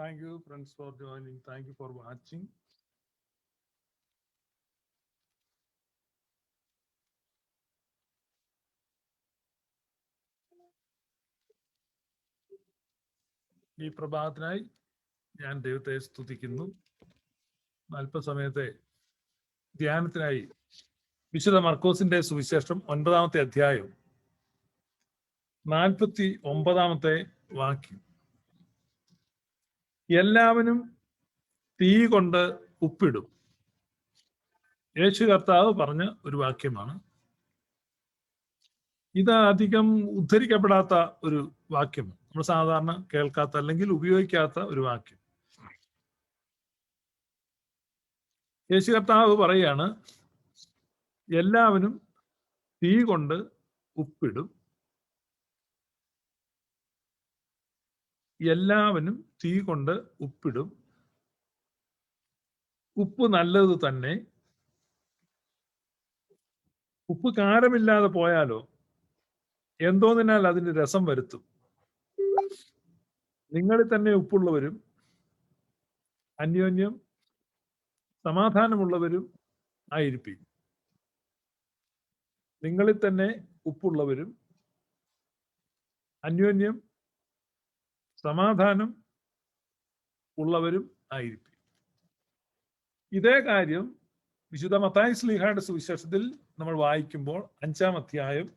Thank you, friends, for joining. Thank you for watching. ഈ പ്രഭാതത്തിനായി ഞാൻ ദൈവത്തെ സ്തുതിക്കുന്നു അല്പസമയത്തെ ധ്യാനത്തിനായി വിശുദ്ധ മർക്കോസിന്റെ സുവിശേഷം ഒൻപതാമത്തെ അധ്യായം നാൽപ്പത്തി ഒമ്പതാമത്തെ വാക്യം എല്ലാവരും തീ കൊണ്ട് ഉപ്പിടും. യേശു കർത്താവ് പറഞ്ഞ ഒരു വാക്യമാണ്. ഇത് അധികം ഉദ്ധരിക്കപ്പെടാത്ത ഒരു വാക്യം. നമ്മൾ സാധാരണ കേൾക്കാത്ത അല്ലെങ്കിൽ ഉപയോഗിക്കാത്ത ഒരു വാക്യം. യേശു കർത്താവ് പറയാണ് എല്ലാവരും തീ കൊണ്ട് ഉപ്പിടും. എല്ലാവരും തീ കൊണ്ട് ഉപ്പിടും. ഉപ്പ് നല്ലത് തന്നെ. ഉപ്പ് കാരമില്ലാതെ പോയാലോ? എന്തോന്നിനാൽ അതിന് രസം വരുത്തും. നിങ്ങളിൽ തന്നെ ഉപ്പുള്ളവരും അന്യോന്യം സമാധാനമുള്ളവരും ആയിരിക്കും. നിങ്ങളിൽ തന്നെ ഉപ്പുള്ളവരും അന്യോന്യം സമാധാനം ഉള്ളവരും ആയിരിക്കും. ഇതേ കാര്യം വിശുദ്ധ മത്തായി സ്ലീഹയുടെ സുവിശേഷത്തിൽ നമ്മൾ വായിക്കുമ്പോൾ അഞ്ചാം അധ്യായം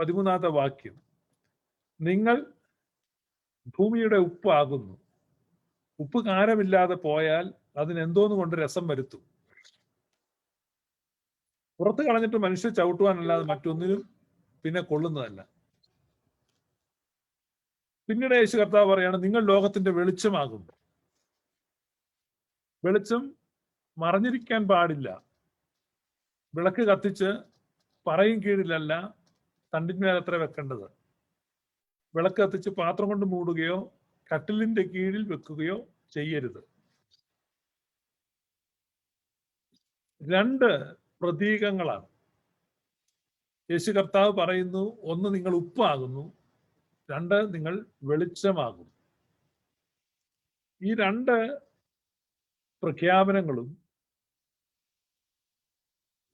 പതിമൂന്നാമത്തെ വാക്യം നിങ്ങൾ ഭൂമിയുടെ ഉപ്പ് ഉപ്പാകുന്നു ഉപ്പ് കാരമില്ലാതെ പോയാൽ അതിന് എന്തോന്ന് കൊണ്ട് രസം വരുത്തും? പുറത്ത് കളഞ്ഞിട്ട് മനുഷ്യർ ചവിട്ടുവാനല്ലാതെ മറ്റൊന്നിനും പിന്നെ കൊള്ളുന്നതല്ല. പിന്നീട് യേശു കർത്താവ് പറയാണ് നിങ്ങൾ ലോകത്തിന്റെ വെളിച്ചമാകുന്നു വെളിച്ചം മറഞ്ഞിരിക്കാൻ പാടില്ല. വിളക്ക് കത്തിച്ച് പറയും കീഴിലല്ല തണ്ടിന്മേൽ അത്ര വെക്കേണ്ടത്. വിളക്ക് കത്തിച്ച് പാത്രം കൊണ്ട് മൂടുകയോ കട്ടിലിന്റെ കീഴിൽ വെക്കുകയോ ചെയ്യരുത്. രണ്ട് പ്രതീകങ്ങളാണ്. യേശു കർത്താവ് പറയുന്നു ഒന്ന് നിങ്ങൾ ഉപ്പാകുന്നു രണ്ട് നിങ്ങൾ വെളിച്ചമാകും. ഈ രണ്ട് പ്രഖ്യാപനങ്ങളും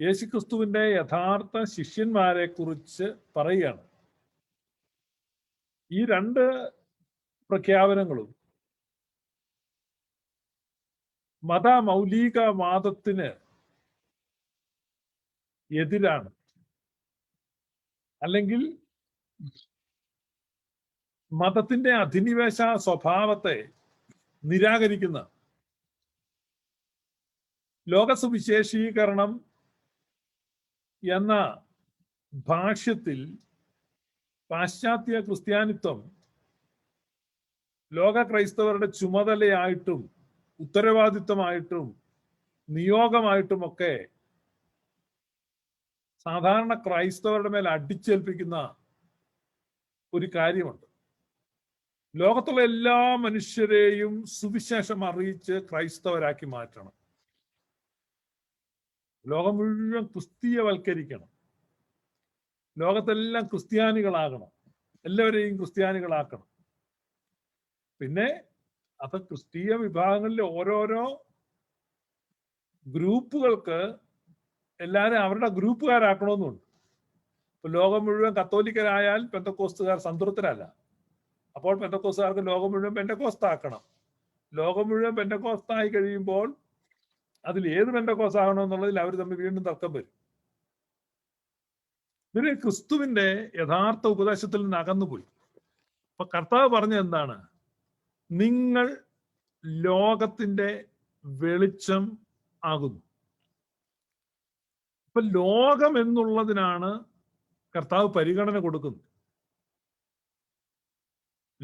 യേശുക്രിസ്തുവിന്റെ യഥാർത്ഥ ശിഷ്യന്മാരെ കുറിച്ച് പറയുകയാണ്. ഈ രണ്ട് പ്രഖ്യാപനങ്ങളും മതമൗലികവാദത്തിന് എതിരാണ്. അല്ലെങ്കിൽ മതത്തിന്റെ അധിനിവേശ സ്വഭാവത്തെ നിരാകരിക്കുന്ന ലോകസുവിശേഷീകരണം എന്ന ഭാഷ്യത്തിൽ പാശ്ചാത്യ ക്രിസ്ത്യാനിത്വം ലോക ക്രൈസ്തവരുടെ ചുമതലയായിട്ടും ഉത്തരവാദിത്വമായിട്ടും നിയോഗമായിട്ടുമൊക്കെ സാധാരണ ക്രൈസ്തവരുടെ മേൽ അടിച്ചേൽപ്പിക്കുന്ന ഒരു കാര്യമുണ്ട്. ലോകത്തുള്ള എല്ലാ മനുഷ്യരെയും സുവിശേഷം അറിയിച്ച് ക്രൈസ്തവരാക്കി മാറ്റണം. ലോകം മുഴുവൻ ക്രിസ്തീയവൽക്കരിക്കണം. ലോകത്തെല്ലാം ക്രിസ്ത്യാനികളാകണം. എല്ലാവരെയും ക്രിസ്ത്യാനികളാക്കണം. പിന്നെ അത് ക്രിസ്തീയ വിഭാഗങ്ങളിലെ ഓരോരോ ഗ്രൂപ്പുകൾക്ക് എല്ലാവരും അവരുടെ ഗ്രൂപ്പുകാരാക്കണമെന്നുണ്ട്. ഇപ്പൊ ലോകം മുഴുവൻ കത്തോലിക്കരായാൽ പെന്തക്കോസ്തുകാർ സംതൃപ്തരല്ല അപ്പോൾ പെന്തക്കോസ്തുകാർക്ക് ലോകം മുഴുവൻ പെന്തക്കോസ്താക്കണം. ലോകം മുഴുവൻ പെന്തക്കോസ്തായി കഴിയുമ്പോൾ അതിൽ ഏത് പെന്തക്കോസ് ആകണം എന്നുള്ളതിൽ അവർ തമ്മിൽ വീണ്ടും തർക്കം വരും. ഇവർ ക്രിസ്തുവിന്റെ യഥാർത്ഥ ഉപദേശത്തിൽ നിന്ന് അകന്നുപോയി. അപ്പൊ കർത്താവ് പറഞ്ഞ എന്താണ്? നിങ്ങൾ ലോകത്തിന്റെ വെളിച്ചം ആകുന്നു. ഇപ്പൊ ലോകം എന്നുള്ളതിനാണ് കർത്താവ് പരിഗണന കൊടുക്കുന്നത്.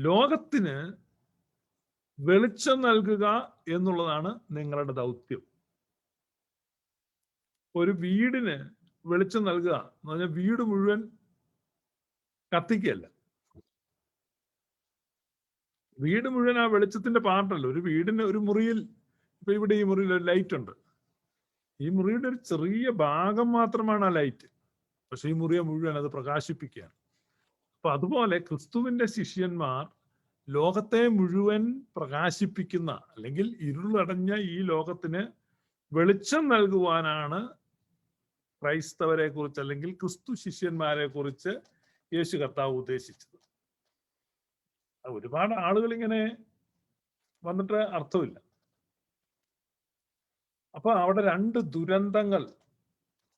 ലോകത്തിന് വെളിച്ചം നൽകുക എന്നുള്ളതാണ് നിങ്ങളുടെ ദൗത്യം. ഒരു വീടിന് വെളിച്ചം നൽകുക എന്ന് പറഞ്ഞാൽ വീട് മുഴുവൻ കത്തിക്കല്ല വീട് മുഴുവൻ ആ വെളിച്ചത്തിന്റെ പാട്ടല്ല. ഒരു വീടിന് ഒരു മുറിയിൽ ഇപ്പൊ ഇവിടെ ഈ മുറിയിൽ ഒരു ലൈറ്റ് ഉണ്ട്. ഈ മുറിയുടെ ഒരു ചെറിയ ഭാഗം മാത്രമാണ് ആ ലൈറ്റ് പക്ഷെ ഈ മുറിയെ മുഴുവൻ അത് പ്രകാശിപ്പിക്കുകയാണ്. അപ്പൊ അതുപോലെ ക്രിസ്തുവിന്റെ ശിഷ്യന്മാർ ലോകത്തെ മുഴുവൻ പ്രകാശിപ്പിക്കുന്ന അല്ലെങ്കിൽ ഇരുളടഞ്ഞ ഈ ലോകത്തിന് വെളിച്ചം നൽകുവാനാണ് ക്രൈസ്തവരെ കുറിച്ച് അല്ലെങ്കിൽ ക്രിസ്തു ശിഷ്യന്മാരെ കുറിച്ച് യേശു കർത്താവ് ഉദ്ദേശിച്ചത്. ഒരുപാട് ആളുകൾ ഇങ്ങനെ വന്നിട്ട് അർത്ഥമില്ല. അപ്പൊ അവിടെ രണ്ട് ദുരന്തങ്ങൾ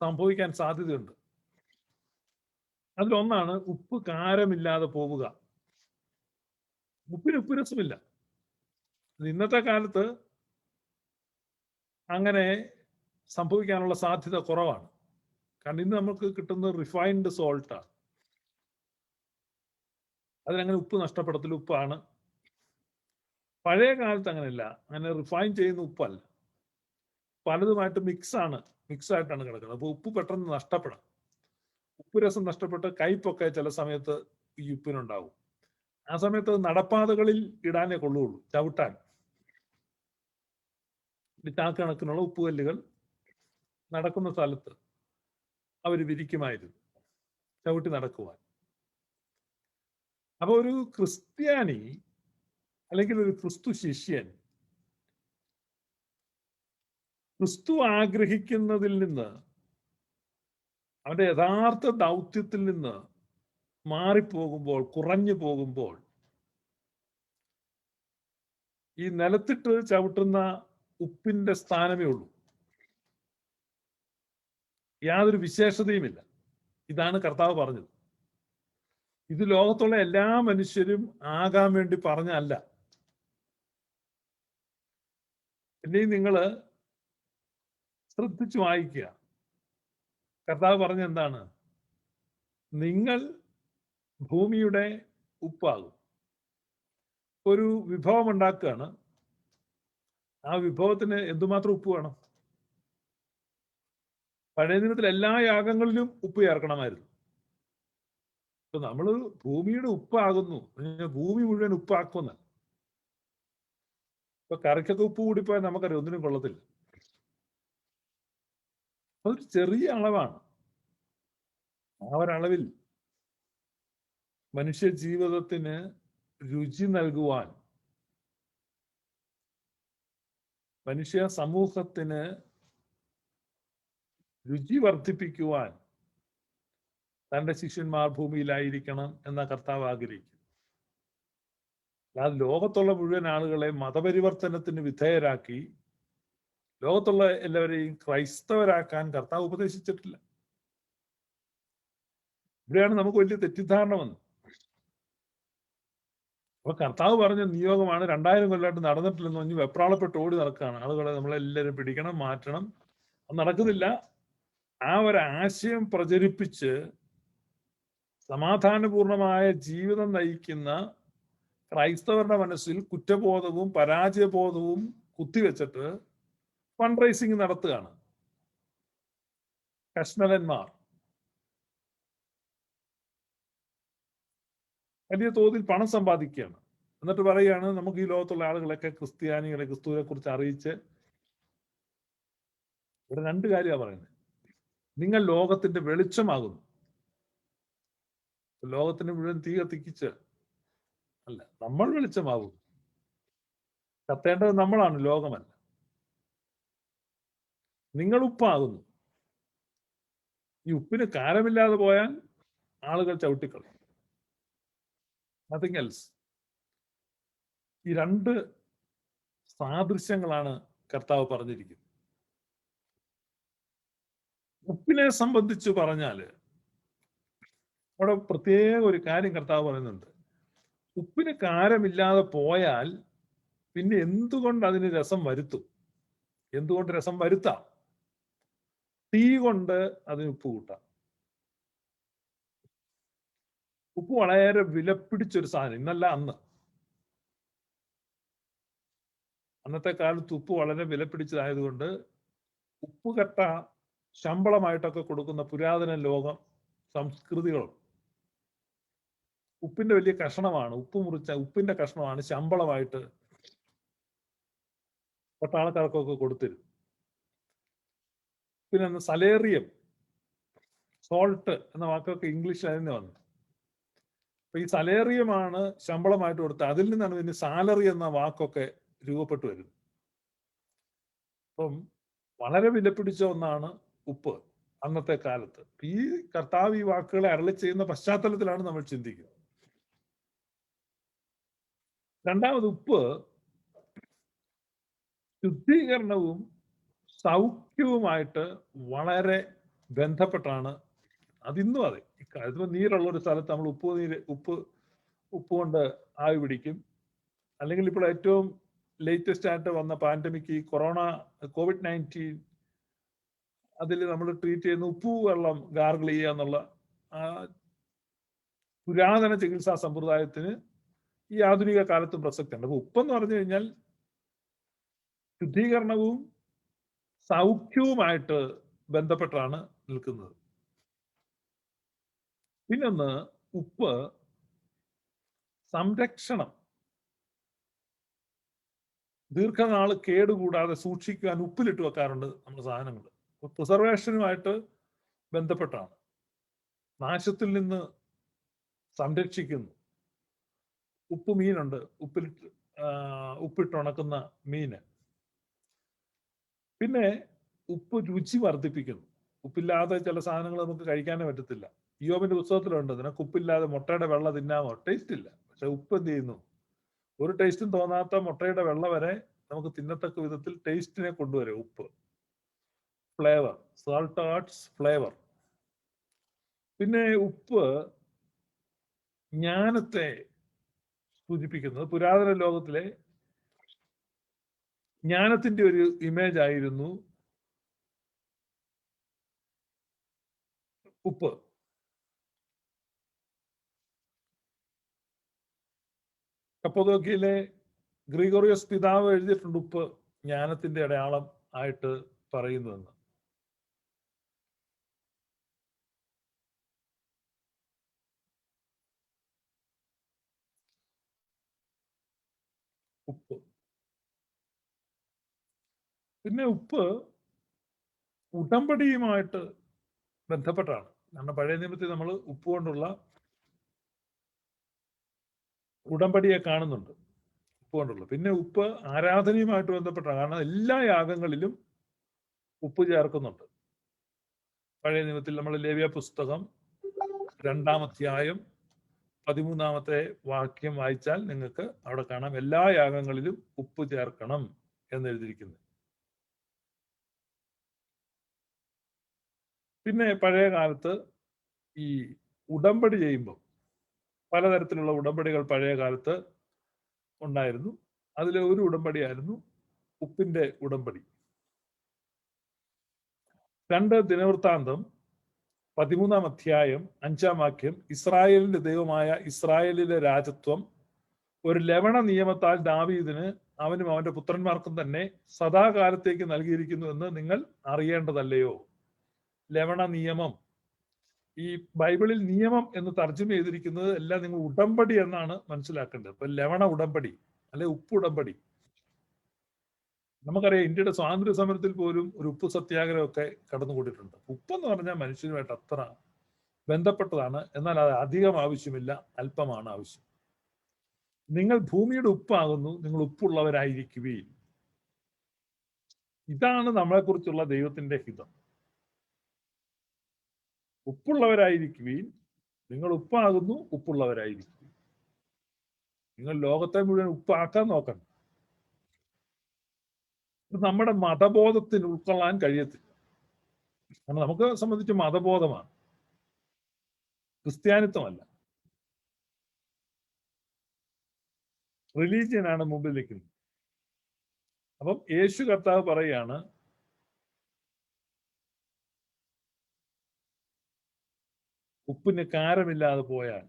സംഭവിക്കാൻ സാധ്യതയുണ്ട്. അതിലൊന്നാണ് ഉപ്പ് കാരമില്ലാതെ പോവുക. ഉപ്പിന് ഉപ്പ് രസമില്ല ഇന്നത്തെ കാലത്ത് അങ്ങനെ സംഭവിക്കാനുള്ള സാധ്യത കുറവാണ്. കാരണം ഇന്ന് നമുക്ക് കിട്ടുന്നത് റിഫൈൻഡ് സോൾട്ടാണ് അതിനങ്ങനെ ഉപ്പ് നഷ്ടപ്പെടത്തില്ല ഉപ്പാണ്. പഴയ കാലത്ത് അങ്ങനെയല്ല. അങ്ങനെ റിഫൈൻ ചെയ്യുന്ന ഉപ്പല്ല. പലതുമായിട്ട് മിക്സാണ് ആണ്. മിക്സ് ആയിട്ടാണ് കിടക്കുന്നത്. അപ്പൊ ഉപ്പ് പെട്ടെന്ന് നഷ്ടപ്പെടാം. ഉപ്പ് രസം നഷ്ടപ്പെട്ട് കയ്പൊക്കെ ചില സമയത്ത് ഈ ഉപ്പിനുണ്ടാവും. ആ സമയത്ത് നടപ്പാതകളിൽ ഇടാനേ കൊള്ളുള്ളൂ ചവിട്ടാൻ. ചാക്കണക്കിനുള്ള ഉപ്പുകല്ലുകൾ നടക്കുന്ന സ്ഥലത്ത് അവർ വിരിക്കുമായിരുന്നു ചവിട്ടി നടക്കുവാൻ. അപ്പൊ ഒരു ക്രിസ്ത്യാനി അല്ലെങ്കിൽ ഒരു ക്രിസ്തു ശിഷ്യൻ ക്രിസ്തു ആഗ്രഹിക്കുന്നതിൽ നിന്ന് അവന്റെ യഥാർത്ഥ ദൗത്യത്തിൽ നിന്ന് മാറിപ്പോകുമ്പോൾ കുറഞ്ഞു പോകുമ്പോൾ ഈ നിലത്തിട്ട് ചവിട്ടുന്ന ഉപ്പിന്റെ സ്ഥാനമേ ഉള്ളൂ. യാതൊരു വിശേഷതയുമില്ല. ഇതാണ് കർത്താവ് പറഞ്ഞത്. ഇത് ലോകത്തുള്ള എല്ലാ മനുഷ്യരും ആകാൻ വേണ്ടി പറഞ്ഞല്ല പിന്നെയും നിങ്ങൾ ശ്രദ്ധിച്ചു വായിക്കുക. കർത്താവ് പറഞ്ഞ എന്താണ്? നിങ്ങൾ ഭൂമിയുടെ ഉപ്പാകും. ഒരു വിഭവം ഉണ്ടാക്കുകയാണ്. ആ വിഭവത്തിന് എന്തുമാത്രം ഉപ്പ് വേണം? പഴയ ദിനത്തിൽ എല്ലാ യാഗങ്ങളിലും ഉപ്പ് ചേർക്കണമായിരുന്നു. ഇപ്പൊ നമ്മൾ ഭൂമിയുടെ ഉപ്പാകുന്നു. ഭൂമി മുഴുവൻ ഉപ്പാക്കുന്ന ഇപ്പൊ കറിക്കൊക്കെ ഉപ്പ് കൂടിപ്പോയാൽ നമുക്കറിയാം ഒന്നിനും കൊള്ളത്തില്ല. അതൊരു ചെറിയ അളവാണ്. ആ ഒരളവിൽ മനുഷ്യ ജീവിതത്തിന് രുചി നൽകുവാൻ മനുഷ്യ സമൂഹത്തിന് രുചി വർദ്ധിപ്പിക്കുവാൻ തന്റെ ശിഷ്യന്മാർ ഭൂമിയിലായിരിക്കണം എന്ന കർത്താവ് ആഗ്രഹിക്കും ലോകത്തുള്ള മുഴുവൻ ആളുകളെ മതപരിവർത്തനത്തിന് വിധേയരാക്കി ലോകത്തുള്ള എല്ലാവരെയും ക്രൈസ്തവരാക്കാൻ കർത്താവ് ഉപദേശിച്ചിട്ടില്ല. ഇവിടെയാണ് നമുക്ക് വലിയ തെറ്റിദ്ധാരണ വന്നത്. അപ്പൊ കർത്താവ് പറഞ്ഞ നിയോഗമാണ് രണ്ടായിരം കൊല്ലമായിട്ട് നടന്നിട്ടില്ലെന്ന് പറഞ്ഞ് വെപ്രാളപ്പെട്ട് ഓടി നടക്കുകയാണ്. ആളുകളെ നമ്മളെല്ലാവരും പിടിക്കണം മാറ്റണം. അത് നടക്കുന്നില്ല. ആ ഒരു ആശയം പ്രചരിപ്പിച്ച് സമാധാനപൂർണമായ ജീവിതം നയിക്കുന്ന ക്രൈസ്തവരുടെ മനസ്സിൽ കുറ്റബോധവും പരാജയബോധവും കുത്തിവെച്ചിട്ട് ഫണ്ട് റൈസിങ് നടത്തുകയാണ്. കഷ്ണലന്മാർ. വലിയ തോതിൽ പണം സമ്പാദിക്കുകയാണ്. എന്നിട്ട് പറയുകയാണ് നമുക്ക് ഈ ലോകത്തുള്ള ആളുകളൊക്കെ ക്രിസ്ത്യാനികളെ ക്രിസ്തുവിനെ കുറിച്ച് അറിയിച്ച് ഇവിടെ രണ്ട് കാര്യമാണ് പറയുന്നത് നിങ്ങൾ ലോകത്തിന്റെ വെളിച്ചമാകുന്നു. ലോകത്തിന് മുഴുവൻ തീ കത്തിക്കിച്ച് അല്ല നമ്മൾ വെളിച്ചമാകും കത്തേണ്ടത് നമ്മളാണ് ലോകമല്ല. നിങ്ങൾ ഉപ്പാകുന്നു. ഈ ഉപ്പിന് കാരമില്ലാതെ പോയാൽ ആളുകൾ ചവിട്ടിക്കളയും. നത്തിങ് എൽസ് ഈ രണ്ട് സാദൃശ്യങ്ങളാണ് കർത്താവ് പറഞ്ഞിരിക്കുന്നത്. ഉപ്പിനെ സംബന്ധിച്ച് പറഞ്ഞാൽ അവിടെ പ്രത്യേക ഒരു കാര്യം കർത്താവ് പറയുന്നുണ്ട്. ഉപ്പിന് കാരമില്ലാതെ പോയാൽ പിന്നെ എന്തുകൊണ്ട് അതിന് രസം വരുത്തും? എന്തുകൊണ്ട് രസം വരുത്താം? തീ കൊണ്ട് അതിന് ഉപ്പ് കൂട്ടാം. ഉപ്പ് വളരെ വിലപിടിച്ചൊരു സാധനം. ഇന്നല്ല അന്ന്. അന്നത്തെ കാലത്ത് ഉപ്പ് വളരെ വിലപിടിച്ചതായതുകൊണ്ട് ഉപ്പ് കട്ട ശമ്പളമായിട്ടൊക്കെ കൊടുക്കുന്ന പുരാതന ലോകം സംസ്കൃതികളും ഉപ്പിന്റെ വലിയ കഷണമാണ്. ഉപ്പ് മുറിച്ച ഉപ്പിന്റെ കഷണമാണ് ശമ്പളമായിട്ട് പട്ടാളക്കാർക്കൊക്കെ കൊടുത്തിരുന്നു പിന്നെ സലേറിയം സോൾട്ട് എന്ന വാക്കൊക്കെ ഇംഗ്ലീഷിൽ തന്നെ വന്നു അപ്പൊ ഈ സലേറിയമാണ് ശമ്പളമായിട്ട് കൊടുത്തത്. അതിൽ നിന്നാണ് പിന്നെ സാലറി എന്ന വാക്കൊക്കെ രൂപപ്പെട്ടു വരുന്നത്. അപ്പം വളരെ വിലപിടിച്ച ഒന്നാണ് ഉപ്പ് അന്നത്തെ കാലത്ത്. ഈ കർത്താവ് ഈ വാക്കുകളെ അരളി ചെയ്യുന്ന പശ്ചാത്തലത്തിലാണ് നമ്മൾ ചിന്തിക്കുന്നത് രണ്ടാമത് ഉപ്പ് ശുദ്ധീകരണവും സൗഖ്യവുമായിട്ട് വളരെ ബന്ധപ്പെട്ടാണ് അതിന്നും അതെ. അതിപ്പോ നീരുള്ള ഒരു സ്ഥലത്ത് നമ്മൾ ഉപ്പ് നീര് ഉപ്പ് ഉപ്പ് കൊണ്ട് ആവി പിടിക്കും. അല്ലെങ്കിൽ ഇപ്പോൾ ഏറ്റവും ലേറ്റസ്റ്റ് ആയിട്ട് വന്ന പാൻഡമിക് ഈ കൊറോണ കോവിഡ് നയന്റീൻ അതിൽ നമ്മൾ ട്രീറ്റ് ചെയ്യുന്ന ഉപ്പ് വെള്ളം ഗാർഗിൾ ചെയ്യുക എന്നുള്ള പുരാതന ചികിത്സാ സമ്പ്രദായത്തിന് ഈ ആധുനിക കാലത്തും പ്രസക്തിയുണ്ട്. അപ്പൊ ഉപ്പെന്ന് പറഞ്ഞു കഴിഞ്ഞാൽ ശുദ്ധീകരണവും സൗഖ്യവുമായിട്ട് ബന്ധപ്പെട്ടാണ് നിൽക്കുന്നത്. പിന്നൊന്ന് ഉപ്പ് സംരക്ഷണം. ദീർഘനാൾ കേടുകൂടാതെ സൂക്ഷിക്കാൻ ഉപ്പിലിട്ട് വെക്കാറുണ്ട് നമ്മുടെ സാധനങ്ങൾ. പ്രിസർവേഷനുമായിട്ട് ബന്ധപ്പെട്ടാണ്. നാശത്തിൽ നിന്ന് സംരക്ഷിക്കുന്നു. ഉപ്പ് മീനുണ്ട്. ഉപ്പിലിട്ട് ഉപ്പിട്ട് ഉണക്കുന്ന മീന്. പിന്നെ ഉപ്പ് രുചി വർദ്ധിപ്പിക്കുന്നു. ഉപ്പില്ലാതെ ചില സാധനങ്ങൾ നമുക്ക് കഴിക്കാനേ പറ്റത്തില്ല. യോബിന്റെ പുസ്തകത്തിലുണ്ട്. നിനക്ക് ഉപ്പില്ലാതെ മുട്ടയുടെ വെള്ളം തിന്നാമോ? ടേസ്റ്റ് ഇല്ല. പക്ഷെ ഉപ്പ് എന്ത് ചെയ്യുന്നു? ഒരു ടേസ്റ്റും തോന്നാത്ത മുട്ടയുടെ വെള്ളം വരെ നമുക്ക് തിന്നത്തക്ക വിധത്തിൽ ടേസ്റ്റിനെ കൊണ്ടുവരും ഉപ്പ്. ഫ്ലേവർ സാൾട്ട് ആർട്സ് ഫ്ലേവർ പിന്നെ ഉപ്പ് ജ്ഞാനത്തെ സൂചിപ്പിക്കുന്നത് പുരാതന ലോകത്തിലെ ജ്ഞാനത്തിന്റെ ഒരു ഇമേജ് ആയിരുന്നു ഉപ്പ്. കപ്പതോക്കിയിലെ ഗ്രിഗോറിയസ് പിതാവ് എഴുതിയിട്ടുണ്ട് ഉപ്പ് ജ്ഞാനത്തിന്റെ അടയാളം ആയിട്ട് പറയുന്നുവെന്ന് ഉപ്പ്. പിന്നെ ഉപ്പ് ഉടമ്പടിയുമായിട്ട് ബന്ധപ്പെട്ടാണ്. കാരണം പഴയ നിയമത്തിൽ നമ്മൾ ഉപ്പ് കൊണ്ടുള്ള ഉടമ്പടിയെ കാണുന്നുണ്ട്. ഉപ്പ് കൊണ്ടുള്ള. പിന്നെ ഉപ്പ് ആരാധനയുമായിട്ട് ബന്ധപ്പെട്ടാണ് കാരണം എല്ലാ യാഗങ്ങളിലും ഉപ്പ് ചേർക്കുന്നുണ്ട്. പഴയ നിയമത്തിൽ നമ്മൾ ലേവ്യ പുസ്തകം രണ്ടാമധ്യായം പതിമൂന്നാമത്തെ വാക്യം വായിച്ചാൽ നിങ്ങൾക്ക് അവിടെ കാണാം. എല്ലാ യാഗങ്ങളിലും ഉപ്പ് ചേർക്കണം എന്ന് പിന്നെ പഴയ കാലത്ത് ഈ ഉടമ്പടി ചെയ്യുമ്പോൾ പലതരത്തിലുള്ള ഉടമ്പടികൾ പഴയ കാലത്ത് ഉണ്ടായിരുന്നു. അതിൽ ഒരു ഉടമ്പടിയായിരുന്നു ഉപ്പിന്റെ ഉടമ്പടി. രണ്ട് ദിനവൃത്താന്തം പതിമൂന്നാം അധ്യായം അഞ്ചാം വാക്യം ഇസ്രായേലിന്റെ ദൈവമായ ഇസ്രായേലിലെ രാജത്വം ഒരു ലവണ നിയമത്താൽ ദാവീദിന് അവനും അവന്റെ പുത്രന്മാർക്കും തന്നെ സദാകാലത്തേക്ക് നൽകിയിരിക്കുന്നു എന്ന് നിങ്ങൾ അറിയേണ്ടതല്ലയോ? ലവണ നിയമം. ഈ ബൈബിളിൽ നിയമം എന്ന് തർജമ ചെയ്തിരിക്കുന്നത് എല്ലാം നിങ്ങൾ ഉടമ്പടി എന്നാണ് മനസ്സിലാക്കേണ്ടത്. ഇപ്പൊ ലവണ ഉടമ്പടി അല്ലെ ഉപ്പ് ഉടമ്പടി. നമുക്കറിയാം ഇന്ത്യയുടെ സ്വാതന്ത്ര്യ സമരത്തിൽ പോലും ഒരു ഉപ്പ് സത്യാഗ്രഹമൊക്കെ കടന്നുകൂടിയിട്ടുണ്ട്. ഉപ്പെന്ന് പറഞ്ഞാൽ മനുഷ്യനുമായിട്ട് അത്ര ബന്ധപ്പെട്ടതാണ്. എന്നാൽ അത് അധികം ആവശ്യമില്ല അല്പമാണ് ആവശ്യം. നിങ്ങൾ ഭൂമിയുടെ ഉപ്പാകുന്നു നിങ്ങൾ ഉപ്പുള്ളവരായിരിക്കുകയും. ഇതാണ് നമ്മളെക്കുറിച്ചുള്ള ദൈവത്തിന്റെ ഹിതം. ഉപ്പുള്ളവരായിരിക്കുകയും നിങ്ങൾ ഉപ്പാകുന്നു ഉപ്പുള്ളവരായിരിക്കും നിങ്ങൾ ലോകത്തെ മുഴുവൻ ഉപ്പാക്കാൻ നോക്കണം. നമ്മുടെ മതബോധത്തിന് ഉൾക്കൊള്ളാൻ കഴിയത്തില്ല. കാരണം നമുക്ക് സംബന്ധിച്ച് മതബോധമാണ്. ക്രിസ്ത്യാനിത്വമല്ല. റിലീജിയനാണ് മുമ്പിൽ നിൽക്കുന്നത്. അപ്പം യേശു കർത്താവ് പറയാണ് ഉപ്പിന് കാരമില്ലാതെ പോയാൽ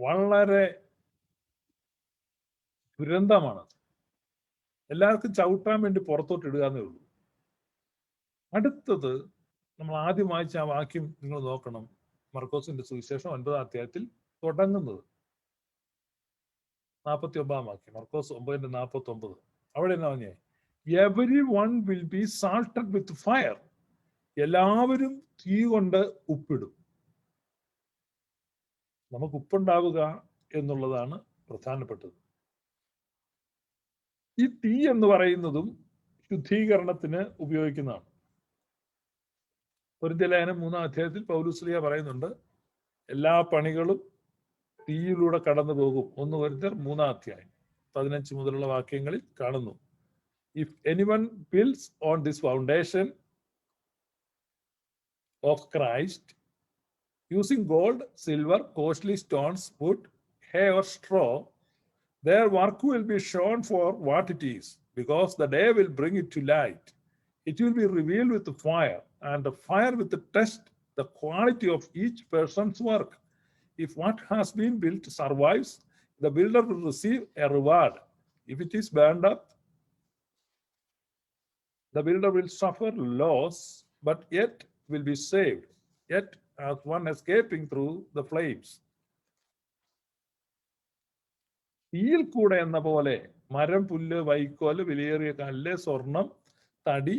വളരെ ദുരന്തമാണ്. എല്ലാവർക്കും ചവിട്ടാൻ വേണ്ടി പുറത്തോട്ട് ഇടുക എന്നേ ഉള്ളൂ. അടുത്തത് നമ്മൾ ആദ്യം വായിച്ച ആ വാക്യം നിങ്ങൾ നോക്കണം. മർക്കോസിന്റെ സുവിശേഷം ഒൻപതാം അധ്യായത്തിൽ തുടങ്ങുന്നത്. നാൽപ്പത്തി ഒമ്പതാം വാക്യം. മർക്കോസ് ഒമ്പതിന്റെ നാൽപ്പത്തി ഒമ്പത് അവിടെ എന്നാ പറഞ്ഞേ? Everyone will be salted with fire എല്ലാവരും തീ കൊണ്ട് ഉപ്പിടും. നമുക്ക് ഉപ്പുണ്ടാവുക എന്നുള്ളതാണ് പ്രധാനപ്പെട്ടത്. ഈ തീ എന്ന് പറയുന്നതും ശുദ്ധീകരണത്തിന് ഉപയോഗിക്കുന്നതാണ്. പൊരിന്തലേഖനം മൂന്നാം അധ്യായത്തിൽ പൗലുസ്ലിയ പറയുന്നുണ്ട് എല്ലാ പണികളും തീയിലൂടെ കടന്നു പോകും ഒന്ന് വരുത്തർ മൂന്നാം അധ്യായം പതിനഞ്ച് മുതലുള്ള വാക്യങ്ങളിൽ കാണുന്നു if anyone builds on this foundation of Christ using gold, silver, costly stones, wood, hay, or straw, their work will be shown for what it is, because the day will bring it to light. It will be revealed with the fire, and the fire will test the quality of each person's work. If what has been built survives, the builder will receive a reward. If it is burned up, the builder will suffer loss, but yet will be saved, yet as one escaping through the flames. തീയിൽ കൂടെ എന്ന പോലെ മരം പുല്ല് വൈക്കോൽ വിലയേറിയ കല്ല് സ്വർണം തടി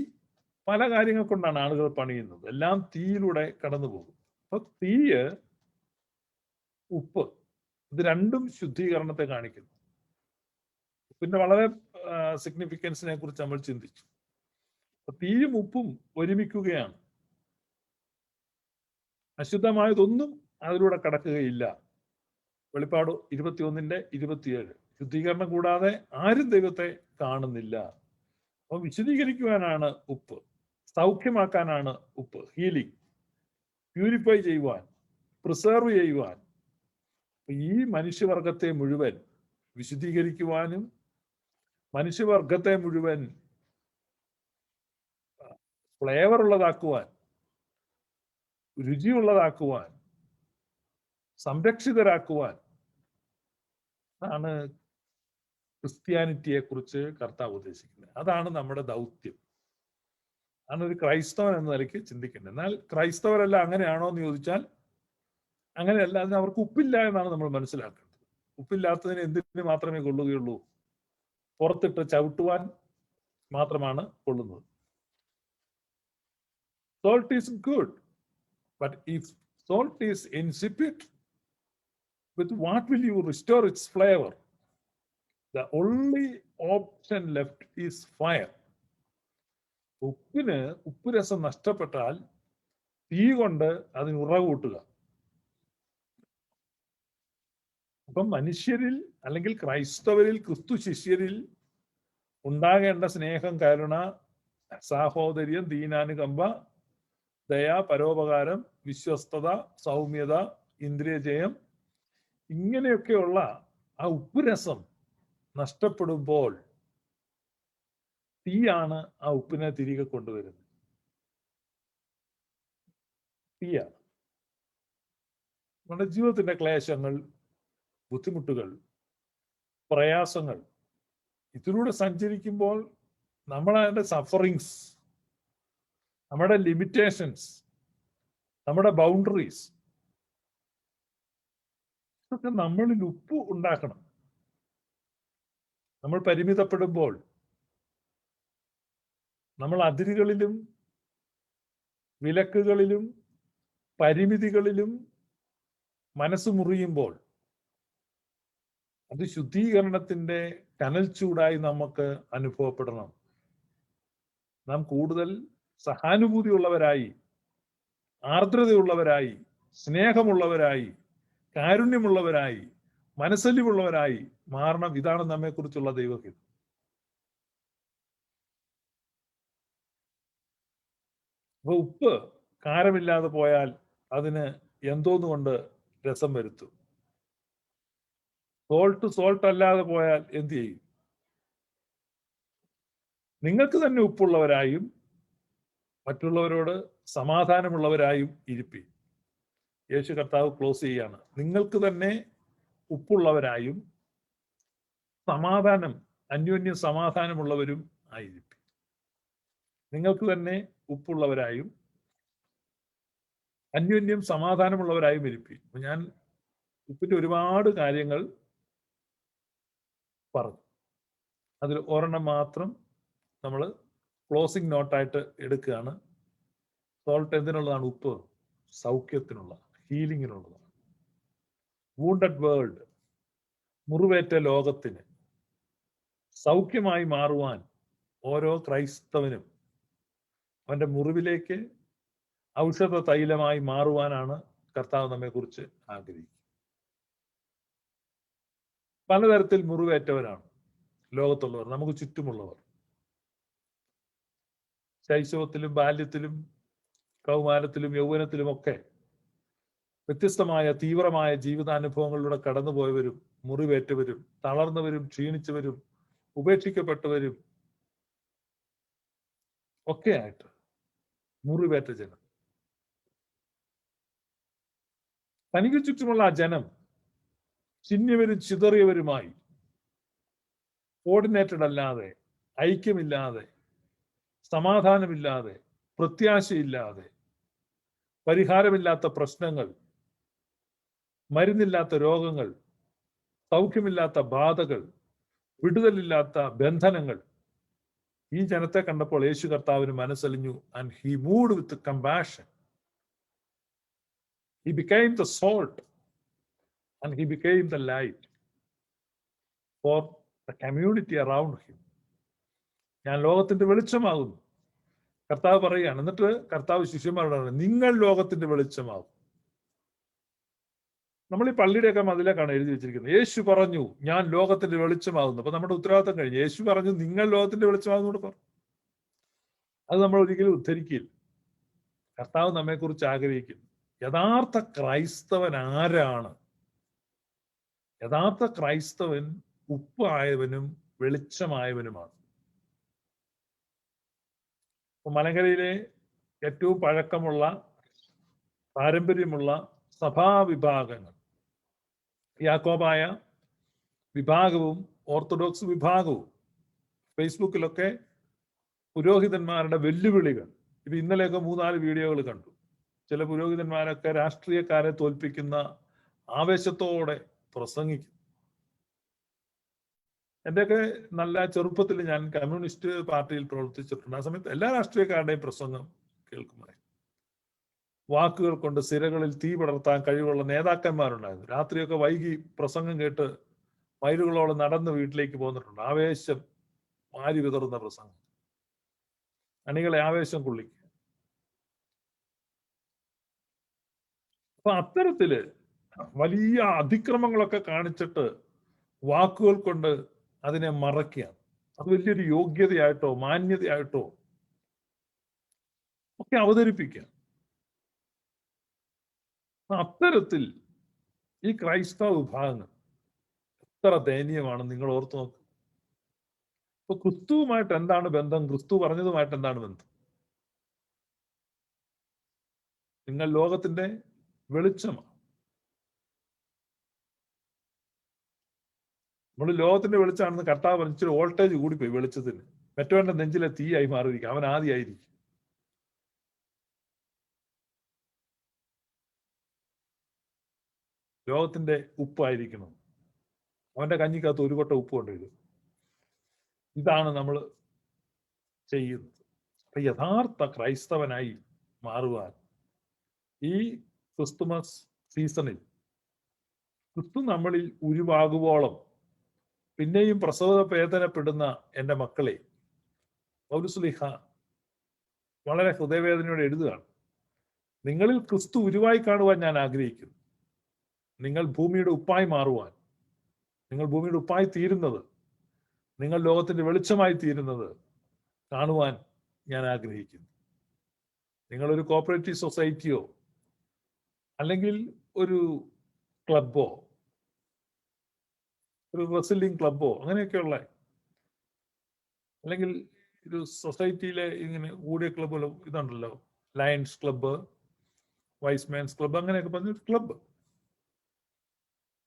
പല കാര്യങ്ങൾ കൊണ്ടാണ് ആളുകൾ പണിയുന്നത്. എല്ലാം തീയിലൂടെ കടന്നു പോകും അപ്പൊ തീയ് ഉപ്പ് ഇത് രണ്ടും ശുദ്ധീകരണത്തെ കാണിക്കുന്നു. ഉപ്പിന്റെ വളരെ സിഗ്നിഫിക്കൻസിനെ കുറിച്ച് നമ്മൾ ചിന്തിച്ചു. തീയും ഉപ്പും ഒരുമിക്കുകയാണ്. അശുദ്ധമായതൊന്നും അതിലൂടെ കടക്കുകയില്ല. വെളിപ്പാട് ഇരുപത്തിയൊന്നിന്റെ ഇരുപത്തിയേഴ്. ശുദ്ധീകരണം കൂടാതെ ആരും ദൈവത്തെ കാണുന്നില്ല. അപ്പൊ വിശദീകരിക്കുവാനാണ് ഉപ്പ്. സൗഖ്യമാക്കാനാണ് ഉപ്പ്. ഹീലിംഗ്. പ്യൂരിഫൈ ചെയ്യുവാൻ. പ്രിസർവ് ചെയ്യുവാൻ. ഈ മനുഷ്യവർഗത്തെ മുഴുവൻ വിശദീകരിക്കുവാനും മനുഷ്യവർഗത്തെ മുഴുവൻ ഫ്ലേവർ ഉള്ളതാക്കുവാൻ രുചിയുള്ളതാക്കുവാൻ സംരക്ഷിതരാക്കുവാൻ ആണ് ക്രിസ്ത്യാനിറ്റിയെ കുറിച്ച് കർത്താവ് ഉദ്ദേശിക്കുന്നത്. അതാണ് നമ്മുടെ ദൗത്യം. ആണ് ഒരു ക്രൈസ്തവൻ എന്ന നിലയ്ക്ക് ചിന്തിക്കേണ്ടത്. എന്നാൽ ക്രൈസ്തവരല്ല അങ്ങനെയാണോ എന്ന് ചോദിച്ചാൽ അങ്ങനെയല്ല. അതിന് അവർക്ക് ഉപ്പില്ല എന്നാണ് നമ്മൾ മനസ്സിലാക്കേണ്ടത്. ഉപ്പില്ലാത്തതിന് എന്തിനു മാത്രമേ കൊള്ളുകയുള്ളൂ? പുറത്തിട്ട് ചവിട്ടുവാൻ മാത്രമാണ് കൊള്ളുന്നത്. Salt is good But if salt is insipid, with what will you restore its flavor? The only option left is fire. ഉപ്പിന് ഉപ്പ് രസം നഷ്ടപ്പെട്ടാൽ തീ കൊണ്ട് അതിന് ഉറ കൂട്ടുക അപ്പം മനുഷ്യരിൽ അല്ലെങ്കിൽ ക്രൈസ്തവരിൽ ക്രിസ്തു ശിഷ്യരിൽ ഉണ്ടാകേണ്ട സ്നേഹം കരുണ സാഹോദര്യം ദീനാനുകമ്പ ദയ പരോപകാരം വിശ്വസ്തത സൗമ്യത ഇന്ദ്രിയജയം ഇങ്ങനെയൊക്കെയുള്ള ആ ഉപ്പുരസം നഷ്ടപ്പെടുമ്പോൾ തീയാണ് ആ ഉപ്പിനെ തിരികെ കൊണ്ടുവരുന്നത്. തീയാണ്. നമ്മുടെ ജീവിതത്തിന്റെ ക്ലേശങ്ങൾ ബുദ്ധിമുട്ടുകൾ പ്രയാസങ്ങൾ ഇതിലൂടെ സഞ്ചരിക്കുമ്പോൾ നമ്മളതിന്റെ സഫറിങ്സ് നമ്മുടെ ലിമിറ്റേഷൻസ് നമ്മുടെ ബൗണ്ടറീസ് ഇതൊക്കെ നമ്മളിൽ ഉപ്പ് ഉണ്ടാക്കണം. നമ്മൾ പരിമിതപ്പെടുമ്പോൾ നമ്മൾ അതിരുകളിലും വിലക്കുകളിലും പരിമിതികളിലും മനസ്സ് മുറിയുമ്പോൾ അത് ശുദ്ധീകരണത്തിന്റെ കനൽ ചൂടായി നമുക്ക് അനുഭവപ്പെടണം. നാം കൂടുതൽ സഹാനുഭൂതിയുള്ളവരായി ആർദ്രതയുള്ളവരായി സ്നേഹമുള്ളവരായി കാരുണ്യമുള്ളവരായി മനസ്സല്യമുള്ളവരായി മാറണം. ഇതാണ് നമ്മെക്കുറിച്ചുള്ള ദൈവഹിതം അപ്പൊ ഉപ്പ് കാരമില്ലാതെ പോയാൽ അതിന് എന്തോന്നുകൊണ്ട് രസം വരുത്തും? സോൾട്ട് സോൾട്ട് അല്ലാതെ പോയാൽ എന്ത് ചെയ്യും? നിങ്ങൾക്ക് തന്നെ ഉപ്പുള്ളവരായും മറ്റുള്ളവരോട് സമാധാനമുള്ളവരായും ഇരിപ്പി യേശു കർത്താവ് ക്ലോസ് ചെയ്യാണ്. നിങ്ങൾക്ക് തന്നെ ഉപ്പുള്ളവരായും സമാധാനം അന്യോന്യ സമാധാനമുള്ളവരും ആയിരിക്കും നിങ്ങൾക്ക് തന്നെ ഉപ്പുള്ളവരായും അന്യോന്യം സമാധാനമുള്ളവരായും ഇരിപ്പി ഞാൻ ഉപ്പിന്റെ ഒരുപാട് കാര്യങ്ങൾ പറഞ്ഞു. അതിൽ ഒരെണ്ണം മാത്രം നമ്മൾ ക്ലോസിംഗ് നോട്ടായിട്ട് എടുക്കുകയാണ്. സോൾട്ട് എന്തിനുള്ളതാണ്? ഉപ്പ്. സൗഖ്യത്തിനുള്ള ഹീലിങ്ങിനുള്ളതാണ് വൂണ്ടഡ് വേൾഡ് മുറിവേറ്റ ലോകത്തിന് സൗഖ്യമായി മാറുവാൻ ഓരോ ക്രൈസ്തവനും അവന്റെ മുറിവിലേക്ക് ഔഷധ തൈലമായി മാറുവാനാണ് കർത്താവ് നമ്മെക്കുറിച്ച് ആഗ്രഹിക്കുന്നത്. പലതരത്തിൽ മുറിവേറ്റവരാണ് ലോകത്തുള്ളവർ നമുക്ക് ചുറ്റുമുള്ളവർ. ശൈശവത്തിലും ബാല്യത്തിലും കൗമാരത്തിലും യൗവനത്തിലും ഒക്കെ വ്യത്യസ്തമായ തീവ്രമായ ജീവിതാനുഭവങ്ങളിലൂടെ കടന്നുപോയവരും മുറിവേറ്റവരും തളർന്നവരും ക്ഷീണിച്ചവരും ഉപേക്ഷിക്കപ്പെട്ടവരും ഒക്കെ ആയിട്ട് മുറിവേറ്റ ജനം. തനിക്ക് ചുറ്റുമുള്ള ആ ജനം ചിഹ്നവരും ചിതറിയവരുമായി കോർഡിനേറ്റഡ് അല്ലാതെ ഐക്യമില്ലാതെ സമാധാനമില്ലാതെ പ്രത്യാശയില്ലാതെ പരിഹാരമില്ലാത്ത പ്രശ്നങ്ങൾ മരുന്നില്ലാത്ത രോഗങ്ങൾ സൗഖ്യമില്ലാത്ത ബാധകൾ വിടുതലില്ലാത്ത ബന്ധനങ്ങൾ. ഈ ജനത്തെ കണ്ടപ്പോൾ യേശു കർത്താവിന് മനസ്സലിഞ്ഞു and he moved with compassion he became the salt and he became the light for the community around him ഞാൻ ലോകത്തിന്റെ വെളിച്ചമാകുന്നു. കർത്താവ് പറയുകയാണ് എന്നിട്ട് കർത്താവ് ശിഷ്യന്മാരോട് നിങ്ങൾ ലോകത്തിന്റെ വെളിച്ചമാകും. നമ്മൾ ഈ പള്ളിയുടെയൊക്കെ മതിലേക്കാണ് എഴുതി വെച്ചിരിക്കുന്നത്. യേശു പറഞ്ഞു ഞാൻ ലോകത്തിന്റെ വെളിച്ചമാകുന്നു. അപ്പൊ നമ്മുടെ ഉത്തരവാദിത്തം കഴിഞ്ഞു. യേശു പറഞ്ഞു നിങ്ങൾ ലോകത്തിന്റെ വെളിച്ചമാകുന്നു പറഞ്ഞു. അത് നമ്മൾ ഒരിക്കലും ഉദ്ധരിക്കില്ല കർത്താവ് നമ്മെക്കുറിച്ച് ആഗ്രഹിക്കുന്നു. യഥാർത്ഥ ക്രൈസ്തവൻ ആരാണ്? യഥാർത്ഥ ക്രൈസ്തവൻ ഉപ്പായവനും വെളിച്ചമായവനുമാണ്. മലങ്കരയിലെ ഏറ്റവും പഴക്കമുള്ള പാരമ്പര്യമുള്ള സഭാവിഭാഗങ്ങൾ യാക്കോബായ വിഭാഗവും ഓർത്തഡോക്സ് വിഭാഗവും ഫേസ്ബുക്കിലൊക്കെ പുരോഹിതന്മാരുടെ വെല്ലുവിളികൾ. ഇത് ഇന്നലെയൊക്കെ മൂന്നാൽ വീഡിയോകൾ കണ്ടു. ചില പുരോഹിതന്മാരൊക്കെ രാഷ്ട്രീയക്കാരെ തോൽപ്പിക്കുന്ന ആവേശത്തോടെ പ്രസംഗിക്കും എന്റെയൊക്കെ നല്ല ചെറുപ്പത്തിൽ ഞാൻ കമ്മ്യൂണിസ്റ്റ് പാർട്ടിയിൽ പ്രവർത്തിച്ചിട്ടുണ്ട്. ആ സമയത്ത് എല്ലാ രാഷ്ട്രീയക്കാരുടെയും പ്രസംഗം കേൾക്കുമായി വാക്കുകൾ കൊണ്ട് സിരകളിൽ തീ പടർത്താൻ കഴിവുള്ള നേതാക്കന്മാരുണ്ടായിരുന്നു. രാത്രിയൊക്കെ വൈകി പ്രസംഗം കേട്ട് മൈലുകളോളം നടന്ന് വീട്ടിലേക്ക് പോന്നിട്ടുണ്ട്. ആവേശം മാരി വിതറുന്ന പ്രസംഗം. അണികളെ ആവേശം കൊള്ളിക്കുക അപ്പൊ അത്തരത്തിൽ വലിയ അതിക്രമങ്ങളൊക്കെ കാണിച്ചിട്ട് വാക്കുകൾ കൊണ്ട് അതിനെ മറക്കുകയാണ് അത് വലിയൊരു യോഗ്യതയായിട്ടോ മാന്യതയായിട്ടോ ഒക്കെ അവതരിപ്പിക്കുക. അത്തരത്തിൽ ഈ ക്രൈസ്തവ വിഭാഗങ്ങൾ എത്ര ദയനീയമാണ് നിങ്ങൾ ഓർത്തു നോക്ക്. ഇപ്പൊ ക്രിസ്തുവുമായിട്ട് എന്താണ് ബന്ധം? ക്രിസ്തു പറഞ്ഞതുമായിട്ട് എന്താണ് ബന്ധം? നിങ്ങൾ ലോകത്തിന്റെ വെളിച്ചമാണ് നമ്മൾ ലോകത്തിന്റെ വെളിച്ചാണെന്ന് കർത്താവ് പറഞ്ഞു ഇച്ചിരി വോൾട്ടേജ് കൂടിപ്പോയി വെളിച്ചത്തിന്. മറ്റവന്റെ നെഞ്ചിലെ തീയായി മാറിയിരിക്കും. അവൻ ആദ്യമായിരിക്കും ലോകത്തിന്റെ ഉപ്പായിരിക്കണം. അവന്റെ കഞ്ഞിക്കകത്ത് ഒരു കൊട്ട ഉപ്പ് കൊണ്ടുവരും ഇതാണ് നമ്മൾ ചെയ്യുന്നത്. അപ്പൊ യഥാർത്ഥ ക്രൈസ്തവനായി മാറുവാൻ ഈ ക്രിസ്തുമസ് സീസണിൽ ക്രിസ്തു നമ്മളിൽ ഉരുവാകുവോളം പിന്നെയും പ്രസവ വേദനപ്പെടുന്ന എന്റെ മക്കളെ പൗലുസുലിഹ വളരെ ഹൃദയവേദനയോടെ എഴുതുകയാണ്. നിങ്ങളിൽ ക്രിസ്തു ഉരുവായി കാണുവാൻ ഞാൻ ആഗ്രഹിക്കുന്നു. നിങ്ങൾ ഭൂമിയുടെ ഉപ്പായി മാറുവാൻ. നിങ്ങൾ ഭൂമിയുടെ ഉപ്പായി തീരുന്നത്. നിങ്ങൾ ലോകത്തിന്റെ വെളിച്ചമായി തീരുന്നത് കാണുവാൻ ഞാൻ ആഗ്രഹിക്കുന്നു. നിങ്ങളൊരു കോപ്പറേറ്റീവ് സൊസൈറ്റിയോ അല്ലെങ്കിൽ ഒരു ക്ലബോ ഒരു റെസ്ലിംഗ് ക്ലബോ അങ്ങനെയൊക്കെയുള്ള. അല്ലെങ്കിൽ ഒരു സൊസൈറ്റിയിലെ ഇങ്ങനെ കൂടിയ ക്ലബ്ബുകൾ ഇതുണ്ടല്ലോ. ലയൺസ് ക്ലബ്ബ് വൈസ്മാൻസ് ക്ലബ്ബ് അങ്ങനെയൊക്കെ പറഞ്ഞ ക്ലബ്ബ്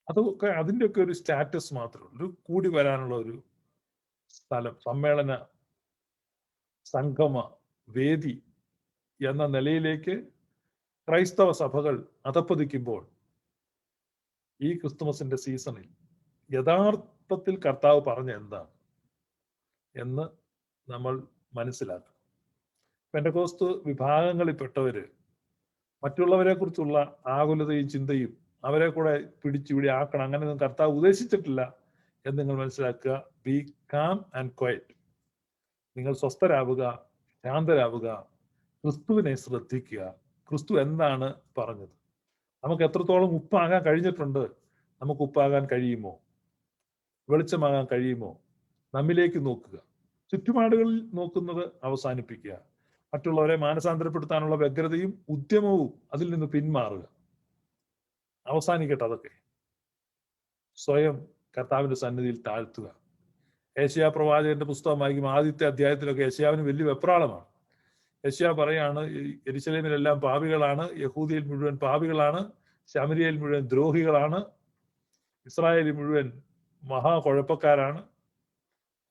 അതൊക്കെ അതിന്റെയൊക്കെ ഒരു സ്റ്റാറ്റസ് മാത്രമേ ഒരു കൂടി വരാനുള്ള ഒരു സ്ഥലം സമ്മേളന സംഗമ വേദി എന്ന നിലയിലേക്ക് ക്രൈസ്തവ സഭകൾ അധപ്പതിക്കുമ്പോൾ ഈ ക്രിസ്തുമസിന്റെ സീസണിൽ യഥാർത്ഥത്തിൽ കർത്താവ് പറഞ്ഞ എന്താണ്? എന്ന് നമ്മൾ മനസ്സിലാക്കണം. വിഭാഗങ്ങളിൽ വിഭാഗങ്ങളിൽപ്പെട്ടവര് മറ്റുള്ളവരെ കുറിച്ചുള്ള ആകുലതയും ചിന്തയും അവരെ കൂടെ പിടിച്ചിവിടെ ആക്കണം അങ്ങനെയൊന്നും കർത്താവ് ഉദ്ദേശിച്ചിട്ടില്ല എന്ന് നിങ്ങൾ മനസ്സിലാക്കുക. ബി കാം ആൻഡ് ക്വയറ്റ് നിങ്ങൾ സ്വസ്ഥരാവുക ശാന്തരാവുക. ക്രിസ്തുവിനെ ശ്രദ്ധിക്കുക. ക്രിസ്തു എന്താണ് പറഞ്ഞത്? നമുക്ക് എത്രത്തോളം ഉപ്പാകാൻ കഴിഞ്ഞിട്ടുണ്ട്? നമുക്ക് ഉപ്പാകാൻ കഴിയുമോ? വെളിച്ചമാകാൻ കഴിയുമോ? നമ്മിലേക്ക് നോക്കുക. ചുറ്റുപാടുകളിൽ നോക്കുന്നത് അവസാനിപ്പിക്കുക. മറ്റുള്ളവരെ മാനസാന്തരപ്പെടുത്താനുള്ള വ്യഗ്രതയും ഉദ്യമവും അതിൽ നിന്ന് പിന്മാറുക. അവസാനിക്കട്ടെ അതൊക്കെ. സ്വയം കർത്താവിന്റെ സന്നിധിയിൽ താഴ്ത്തുക. ഏഷ്യാ പ്രവാചകന്റെ പുസ്തകം വായിക്കും ആദ്യത്തെ അധ്യായത്തിലൊക്കെ ഏഷ്യാവിന് വലിയ വെപ്രാളമാണ്. ഏഷ്യ പറയാണ് എരിശലേമിലെല്ലാം പാപികളാണ് യഹൂദിയിൽ മുഴുവൻ പാപികളാണ് ശമരിയയിൽ മുഴുവൻ ദ്രോഹികളാണ് ഇസ്രായേലിൽ മുഴുവൻ മഹാകുഴപ്പക്കാരാണ്.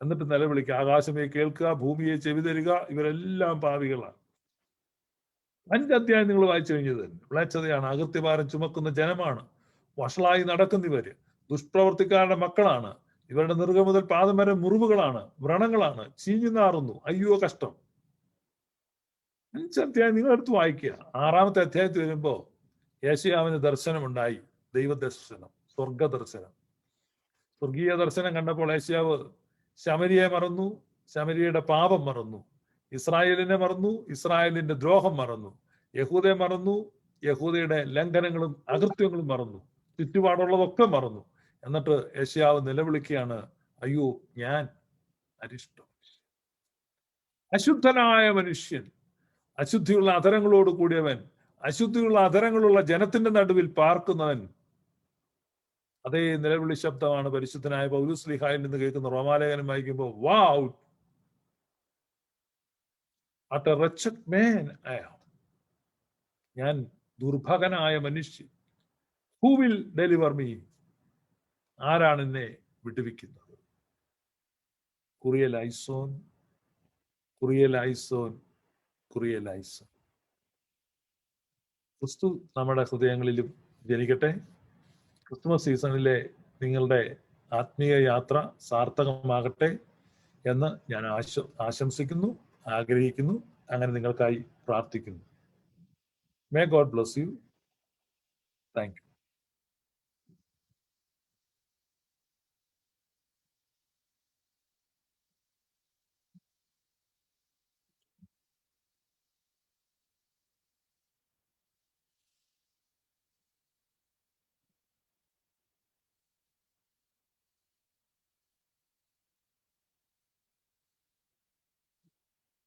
എന്നിട്ട് നിലവിളിക്കുക ആകാശമേ കേൾക്കുക ഭൂമിയെ ചെവി തരിക ഇവരെല്ലാം പാവികളാണ്. അഞ്ച് അധ്യായം നിങ്ങൾ വായിച്ചു കഴിഞ്ഞത് വിളച്ചതയാണ് അകൃത്യഭാരം ചുമക്കുന്ന ജനമാണ്. വഷളായി നടക്കുന്നവര് ദുഷ്പ്രവർത്തിക്കാരുടെ മക്കളാണ്. ഇവരുടെ നെറുക മുതൽ പാദം വരെ മുറിവുകളാണ് വ്രണങ്ങളാണ് ചീഞ്ഞു നാറുന്നു. അയ്യോ കഷ്ടം. അഞ്ച് അധ്യായം നിങ്ങൾ എടുത്ത് വായിക്കുക. ആറാമത്തെ അധ്യായത്തിൽ വരുമ്പോ യേശയാവിന് ദർശനമുണ്ടായി ദൈവദർശനം സ്വർഗ ദർശനം സ്വർഗീയ ദർശനം കണ്ടപ്പോൾ ഏഷ്യാവ് ശമരിയെ മറന്നു ശമരിയുടെ പാപം മറന്നു ഇസ്രായേലിനെ മറന്നു ഇസ്രായേലിന്റെ ദ്രോഹം മറന്നു യഹൂദയെ മറന്നു യഹൂദയുടെ ലംഘനങ്ങളും അകൃത്യങ്ങളും മറന്നു ചുറ്റുപാടുള്ളതൊക്കെ മറന്നു. എന്നിട്ട് ഏഷ്യാവ് നിലവിളിക്കുകയാണ് അയ്യോ ഞാൻ അരിഷ്ടം. അശുദ്ധനായ മനുഷ്യൻ അശുദ്ധിയുള്ള അധരങ്ങളോട് കൂടിയവൻ അശുദ്ധിയുള്ള അധരങ്ങളുള്ള ജനത്തിന്റെ നടുവിൽ പാർക്കുന്നവൻ അതേ നിലവിളി ശബ്ദമാണ് പരിശുദ്ധനായ പൗലുസ്ലിഹായിൽ നിന്ന് കേൾക്കുന്ന റോമാലേഖനം വായിക്കുമ്പോൾ വാവ്! അട്ട് മേൻ ഞാൻ ദുർഭകനായ മനുഷ്യൻ. ഹു വിൽ ഡെലിവർ മീ ആരാണ് എന്നെ വിടുവിക്കുന്നത്? കുറിയൽ ഐസോൻ കുറിയൽ ഐസോൻ കുറിയൽ ഐസോൻ ക്രിസ്തു നമ്മുടെ ഹൃദയങ്ങളിലും ജനിക്കട്ടെ. ക്രിസ്തുമസ് സീസണിലെ നിങ്ങളുടെ ആത്മീയ യാത്ര സാർത്ഥകമാകട്ടെ എന്ന് ഞാൻ ആശ ആശംസിക്കുന്നു ആഗ്രഹിക്കുന്നു അങ്ങനെ നിങ്ങൾക്കായി പ്രാർത്ഥിക്കുന്നു. May God bless you thank you